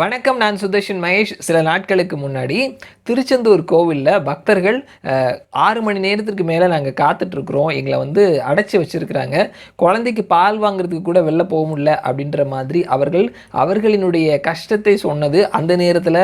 வணக்கம் நான் சுதர்ஷன் மகேஷ். சில நாட்களுக்கு முன்னாடி திருச்செந்தூர் கோவிலில் பக்தர்கள் ஆறு மணி நேரத்துக்கு மேலே நாங்கள் காத்துட்ருக்குறோம். எங்களை வந்து அடைச்சி வச்சுருக்கிறாங்க. குழந்தைக்கு பால் வாங்குறதுக்கு கூட வெளில போக முடியல அப்படின்ற மாதிரி அவர்கள் அவர்களினுடைய கஷ்டத்தை சொன்னது. அந்த நேரத்தில்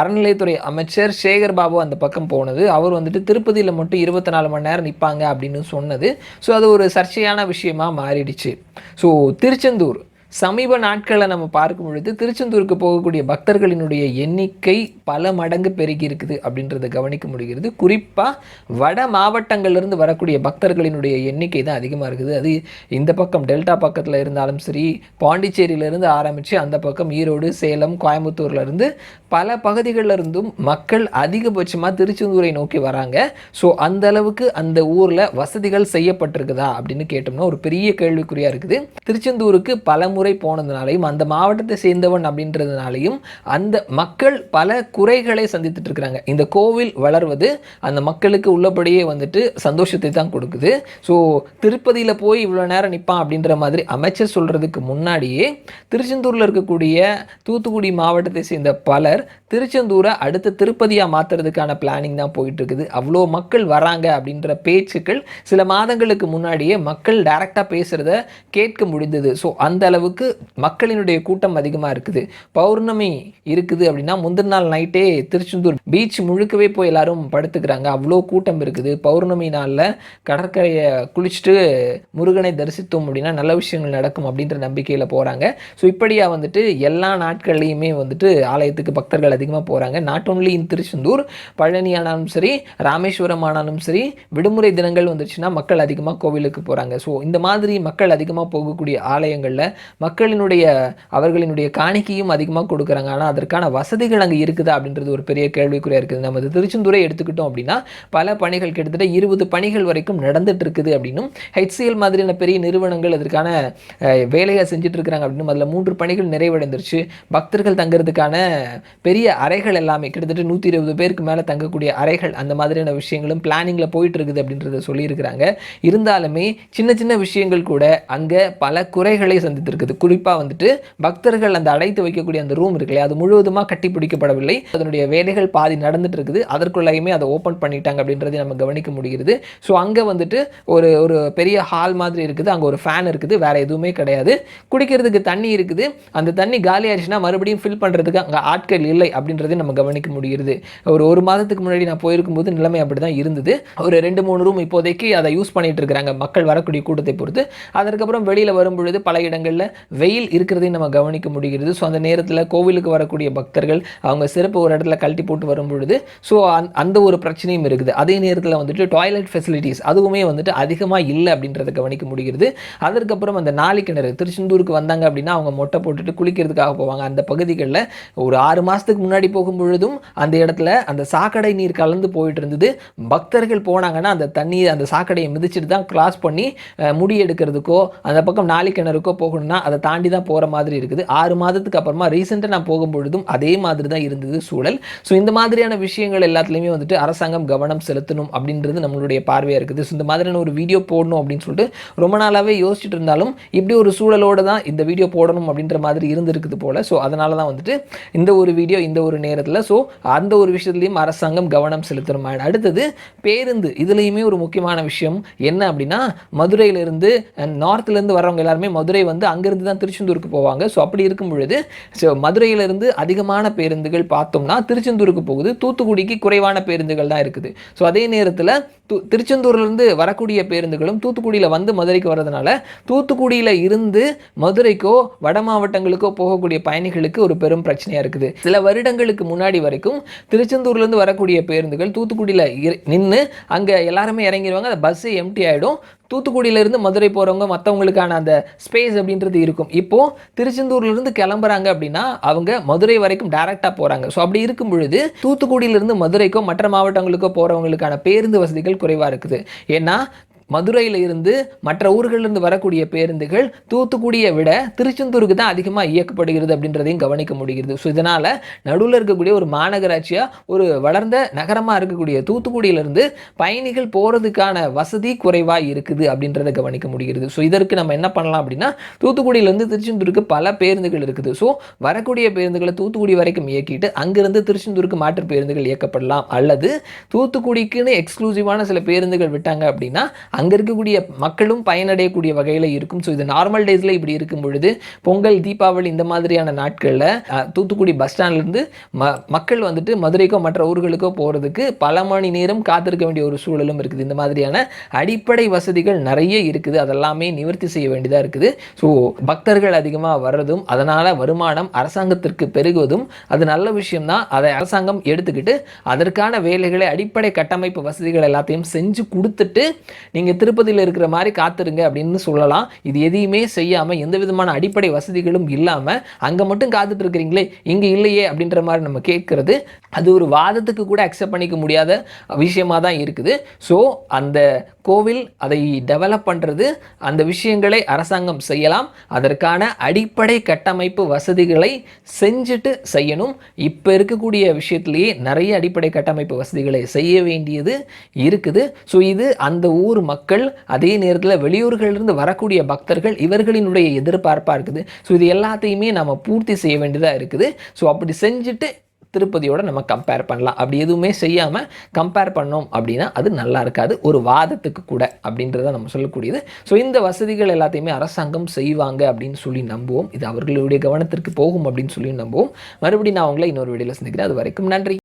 அறநிலையத்துறை அமைச்சர் சேகர் பாபு அந்த பக்கம் போனது. அவர் வந்துட்டு திருப்பதியில் மட்டும் இருபத்தி நாலு மணி நேரம் நிற்பாங்க அப்படின்னு சொன்னது. ஸோ அது ஒரு சர்ச்சையான விஷயமாக மாறிடுச்சு. ஸோ திருச்செந்தூர் சமீப நாட்களை நம்ம பார்க்கும் பொழுது திருச்செந்தூருக்கு போகக்கூடிய பக்தர்களினுடைய எண்ணிக்கை பல மடங்கு பெருகி இருக்குது அப்படின்றத கவனிக்க முடிகிறது. குறிப்பாக வட மாவட்டங்கள்லேருந்து வரக்கூடிய பக்தர்களினுடைய எண்ணிக்கை தான் அதிகமாக இருக்குது. அது இந்த பக்கம் டெல்டா பக்கத்தில் இருந்தாலும் சரி பாண்டிச்சேரியிலேருந்து ஆரம்பித்து அந்த பக்கம் ஈரோடு சேலம் கோயம்புத்தூர்ல இருந்து பல பகுதிகளில் இருந்தும் மக்கள் அதிகபட்சமாக திருச்செந்தூரை நோக்கி வராங்க. ஸோ அந்த அளவுக்கு அந்த ஊரில் வசதிகள் செய்யப்பட்டிருக்குதா அப்படின்னு கேட்டோம்னா ஒரு பெரிய கேள்விக்குறியாக இருக்குது. திருச்செந்தூருக்கு பல முறை போனதுனாலையும் அந்த மாவட்டத்தை சேர்ந்தவன் அப்படின்றதுனாலையும் அந்த மக்கள் பல குறைகளை சந்தித்துட்டு இருக்கிறாங்க. இந்த கோவில் வளர்வது அந்த மக்களுக்கு உள்ளபடியே வந்துட்டு சந்தோஷத்தை தான் கொடுக்குது. ஸோ திருப்பதியில் போய் இவ்வளோ நேரம் நிற்பான் அப்படின்ற மாதிரி அமைச்சர் சொல்கிறதுக்கு முன்னாடியே திருச்செந்தூரில் இருக்கக்கூடிய தூத்துக்குடி மாவட்டத்தை சேர்ந்த பலர் திருச்செந்தூரை அடுத்த திருப்பதியாக மாற்றுறதுக்கான பிளானிங் தான் போயிட்டுருக்குது. அவ்வளோ மக்கள் வராங்க அப்படின்ற பேச்சுக்கள் சில மாதங்களுக்கு முன்னாடியே மக்கள் டைரெக்டாக பேசுகிறத கேட்க முடிந்தது. ஸோ அந்த அளவுக்கு மக்களினுடைய கூட்டம் அதிகமாக இருக்குது. பௌர்ணமி இருக்குது அப்படின்னா முந்தின நாள் நைட்டே திருச்செந்தூர் பீச் முழுக்கவே போய் எல்லாரும் படுத்துக்கிறாங்க. அவ்வளோ கூட்டம் இருக்குது. பௌர்ணமி நாளில் கடற்கரையை குளிச்சுட்டு முருகனை தரிசித்தோம் அப்படின்னா நல்ல விஷயங்கள் நடக்கும் அப்படின்ற நம்பிக்கையில் போகிறாங்க ஸோ இப்படியாக வந்துட்டு எல்லா நாட்கள்லையுமே வந்துட்டு ஆலயத்துக்கு பக்தர்கள் அதிகமாக போகிறாங்க not only in Tiruchendur Palani ஆனாலும் சரி ராமேஸ்வரம் ஆனாலும் சரி விடுமுறை தினங்கள் வந்துச்சுன்னா மக்கள் அதிகமாக கோவிலுக்கு போகிறாங்க ஸோ இந்த மாதிரி மக்கள் அதிகமாக போகக்கூடிய ஆலயங்களில் மக்களினுடைய அவர்களினுடைய காணிக்கையும் அதிகமாக கொடுக்குறாங்க. ஆனால் அதற்கான வசதிகள் அங்கே இருக்குதா அப்படின்றது ஒரு பெரிய கேள்விக்குறியாக இருக்குது. நம்ம திருச்செந்தூரை எடுத்துக்கிட்டோம் அப்படின்னா பல பணிகள் கிட்டத்தட்ட இருபது பணிகள் வரைக்கும் நடந்துட்டு இருக்குது அப்படின்னும் ஹெச்சிஎல் மாதிரியான பெரிய நிறுவனங்கள் அதற்கான வேலையாக வேலையை செஞ்சுட்டு இருக்கிறாங்க அப்படின்னும் அதில் மூன்று பணிகள் நிறைவடைந்துருச்சு. பக்தர்கள் தங்குறதுக்கான பெரிய அறைகள் எல்லாமே கிட்டத்தட்ட நூற்றி இருபது பேருக்கு மேலே தங்கக்கூடிய அறைகள் அந்த மாதிரியான விஷயங்களும் பிளானிங்கில் போயிட்டு இருக்குது அப்படின்றத சொல்லியிருக்கிறாங்க. இருந்தாலுமே சின்ன சின்ன விஷயங்கள் கூட அங்கே பல குறைகளை சந்தித்திருக்குது. குறிப்பாக வந்துட்டு பக்தர்கள் அந்த அடைத்து வைக்கக்கூடிய அந்த ரூம் இருக்குல்லையா அது முழுவதுமாக கட்டி பிடிக்கப்படவில்லை. அதனுடைய வேலைகள் பாதி நடந்துட்டு இருக்குது. அதற்குள்ளேயுமே அதை ஓப்பன் பண்ணிட்டாங்க அப்படின்றதை நம்ம கவனிக்க முடிகிறது. ஸோ அங்கே வந்துட்டு ஒரு ஒரு பெரிய ஹால் மாதிரி இருக்குது. அங்கே ஒரு ஃபேன் இருக்குது. வேற எதுவுமே கிடையாது. குடிக்கிறதுக்கு தண்ணி இருக்குது. அந்த தண்ணி காலி ஆயிடுச்சுன்னா மறுபடியும் ஃபில் பண்ணுறதுக்கு அங்கே ஆட்கள் இல்லை அப்படின்றதையும் நம்ம கவனிக்க முடிகிறது. ஒரு ஒரு மாதத்துக்கு முன்னாடி நான் போயிருக்கும்போது நிலைமை அப்படி தான் இருந்தது. ஒரு ரெண்டு மூணு ரூம் இப்போதைக்கு அதை யூஸ் பண்ணிட்டு இருக்கிறாங்க மக்கள் வரக்கூடிய கூட்டத்தை பொறுத்து. அதற்கப்புறம் வெளியில் வரும் பொழுது பல இடங்களில் வெயில் இருக்கிறதையும் நம்ம கவனிக்க முடிகிறது. ஸோ அந்த நேரத்தில் கோவிலுக்கு வரக்கூடிய பக்தர்கள் அவங்க சிறப்பு ஒரு இடத்துல கழட்டி போட்டு வரும் பொழுது ஸோ அந்த ஒரு பிரச்சனையும் இருக்குது. அதே நேரத்தில் வந்துட்டு டாய்லெட் ஃபெசிலிட்டிஸ் அதுவுமே வந்துட்டு அதிகமாக இல்லை அப்படின்றத கவனிக்க முடிகிறது. அதற்கப்புறம் அந்த நாளி கிணறு திருச்செந்தூருக்கு வந்தாங்க அப்படின்னா அவங்க மொட்டை போட்டுட்டு குளிக்கிறதுக்காக போவாங்க. அந்த பகுதிகளில் ஒரு ஆறு மாதத்துக்கு முன்னாடி போகும் பொழுதும் அந்த இடத்துல அந்த சாக்கடை நீர் கலந்து போயிட்டு இருந்தது. பக்தர்கள் போனாங்கன்னா அந்த தண்ணி அந்த சாக்கடையை மிதிச்சிட்டு தான் கிராஸ் பண்ணி முடி எடுக்கிறதுக்கோ அந்த பக்கம் நாளி கிணறுக்கோ போகணும்னா அதை தாண்டி தான் போகிற மாதிரி இருக்குது. ஆறு மாதத்துக்கு அப்புறமா ரீசெண்டாக நான் போகும்பொழுதும் அதே மாதிரி தான் இருந்தது சூழல். ஸோ இந்த மாதிரியான விஷயங்கள் எல்லாத்துலேயுமே வந்துட்டு அரசாங்கம் கவனம் செலுத்தணும் அப்படின்றது நம்மளுடைய பார்வையாக இருக்குது. ஸோ இந்த மாதிரியான ஒரு வீடியோ போடணும் அப்படின்னு சொல்லிட்டு ரொம்ப நாளாகவே யோசிச்சுட்டு இருந்தாலும் இப்படி ஒரு சூழலோடு தான் இந்த வீடியோ போடணும் அப்படின்ற மாதிரி இருந்திருக்குது போல். ஸோ அதனால தான் வந்துட்டு இந்த ஒரு வீடியோ இந்த ஒரு நேரத்தில் ஸோ அந்த ஒரு விஷயத்துலையும் அரசாங்கம் கவனம் செலுத்தணும். அடுத்தது பேருந்து இதுலேயுமே ஒரு முக்கியமான விஷயம் என்ன அப்படின்னா மதுரையிலிருந்து நார்த்லேருந்து வர்றவங்க எல்லாருமே மதுரை வந்து அங்கே அங்கேருந்து தான் திருச்செந்தூருக்கு போவாங்க. ஸோ அப்படி இருக்கும் பொழுது ஸோ மதுரையிலிருந்து அதிகமான பேருந்துகள் பார்த்தோம்னா திருச்செந்தூருக்கு போகுது. தூத்துக்குடிக்கு குறைவான பேருந்துகள் தான் இருக்குது. ஸோ அதே நேரத்தில் து திருச்செந்தூர்லேருந்து வரக்கூடிய பேருந்துகளும் தூத்துக்குடியில் வந்து மதுரைக்கு வர்றதுனால தூத்துக்குடியில் இருந்து மதுரைக்கோ வட மாவட்டங்களுக்கோ போகக்கூடிய பயணிகளுக்கு ஒரு பெரும் பிரச்சனையாக இருக்குது. சில வருடங்களுக்கு முன்னாடி வரைக்கும் திருச்செந்தூர்லேருந்து வரக்கூடிய பேருந்துகள் தூத்துக்குடியில் நின்று அங்கே எல்லாருமே இறங்கிடுவாங்க அந்த பஸ்ஸு எம்டி ஆகிடும் தூத்துக்குடியிலேருந்து மதுரை போகிறவங்க மற்றவங்களுக்கான அந்த ஸ்பேஸ் அப்படின்றது இருக்கும். இப்போது திருச்செந்தூர்லேருந்து கிளம்புறாங்க அப்படின்னா அவங்க மதுரை வரைக்கும் டைரெக்டாக போகிறாங்க ஸோ அப்படி இருக்கும் பொழுது தூத்துக்குடியிலேருந்து மதுரைக்கோ மற்ற மாவட்டங்களுக்கோ போகிறவங்களுக்கான பேருந்து வசதிகள் குறைவாக இருக்குது. ஏன்னா மதுரையில் இருந்து மற்ற ஊர்களிலிருந்து வரக்கூடிய பேருந்துகள் தூத்துக்குடியை விட திருச்செந்தூருக்கு தான் அதிகமாக இயக்கப்படுகிறது அப்படின்றதையும் கவனிக்க முடிகிறது. ஸோ இதனால் நடுவில் இருக்கக்கூடிய ஒரு மாநகராட்சியாக ஒரு வளர்ந்த நகரமாக இருக்கக்கூடிய தூத்துக்குடியிலிருந்து பயணிகள் போகிறதுக்கான வசதி குறைவாக இருக்குது அப்படின்றத கவனிக்க முடிகிறது. ஸோ இதற்கு நம்ம என்ன பண்ணலாம் அப்படின்னா தூத்துக்குடியிலேருந்து திருச்செந்தூருக்கு பல பேருந்துகள் இருக்குது. ஸோ வரக்கூடிய பேருந்துகளை தூத்துக்குடி வரைக்கும் இயக்கிட்டு அங்கிருந்து திருச்செந்தூருக்கு மாற்று பேருந்துகள் இயக்கப்படலாம். அல்லது தூத்துக்குடிக்குன்னு எக்ஸ்க்ளூசிவான சில பேருந்துகள் விட்டாங்க அப்படின்னா அங்கே இருக்கக்கூடிய மக்களும் பயனடையக்கூடிய வகையில் இருக்கும். ஸோ இது நார்மல் டேஸில் இப்படி இருக்கும் பொழுது பொங்கல் தீபாவளி இந்த மாதிரியான நாட்களில் தூத்துக்குடி பஸ் ஸ்டாண்ட்லேருந்து ம மக்கள் வந்துட்டு மதுரைக்கோ மற்ற ஊர்களுக்கோ போகிறதுக்கு பல மணி நேரம் காத்திருக்க வேண்டிய ஒரு சூழலும் இருக்குது. இந்த மாதிரியான அடிப்படை வசதிகள் நிறைய இருக்குது. அதெல்லாமே நிவர்த்தி செய்ய வேண்டியதாக இருக்குது. ஸோ பக்தர்கள் அதிகமாக வர்றதும் அதனால் வருமானம் அரசாங்கத்திற்கு பெருகுவதும் அது நல்ல விஷயம்தான் அதை அரசாங்கம் எடுத்துக்கிட்டு அதற்கான வேலைகளை அடிப்படை கட்டமைப்பு வசதிகள் எல்லாத்தையும் செஞ்சு கொடுத்துட்டு நீங்கள் திருப்பதியில் இருக்கிற மாதிரி காத்துருங்க அப்படின்னு சொல்லலாம். இது எதையுமே செய்யாமல் எந்த விதமான அடிப்படை வசதிகளும் இல்லாமல் அங்கே மட்டும் காத்துட்டு இருக்கிறீங்களே இங்கே இல்லையே அப்படின்ற மாதிரி நம்ம கேட்குறது. அது ஒரு வாதத்துக்கு கூட அக்செப்ட் பண்ணிக்க முடியாத விஷயமா தான் இருக்குது. ஸோ அந்த கோவில் அதை டெவலப் பண்ணுறது அந்த விஷயங்களை அரசாங்கம் செய்யலாம். அதற்கான அடிப்படை கட்டமைப்பு வசதிகளை செஞ்சுட்டு செய்யணும். இப்போ இருக்கக்கூடிய விஷயத்திலேயே நிறைய அடிப்படை கட்டமைப்பு வசதிகளை செய்ய வேண்டியது இருக்குது. ஸோ இது அந்த ஊர் மக்கள் அதே நேரத்தில் வெளியூர்களிலிருந்து வரக்கூடிய பக்தர்கள் இவர்களினுடைய எதிர்பார்ப்பாக இருக்குது. ஸோ இது எல்லாத்தையுமே நம்ம பூர்த்தி செய்ய வேண்டியதாக இருக்குது. ஸோ அப்படி செஞ்சுட்டு திருப்பதியோட நம்ம கம்பேர் பண்ணலாம். அப்படி எதுவுமே செய்யாமல் கம்பேர் பண்ணோம் அப்படின்னா அது நல்லா இருக்காது. ஒரு வாதத்துக்கு கூட அப்படின்றத நம்ம சொல்லக்கூடியது. ஸோ இந்த வசதிகள் எல்லாத்தையுமே அரசாங்கம் செய்வாங்க அப்படின்னு சொல்லி நம்புவோம். இது அவர்களுடைய கவனத்திற்கு போகும் அப்படின்னு சொல்லி நம்புவோம். மறுபடியும் நான் உங்களை இன்னொரு வீடியோவில் சந்திக்கிறேன். அது வரைக்கும் நன்றி.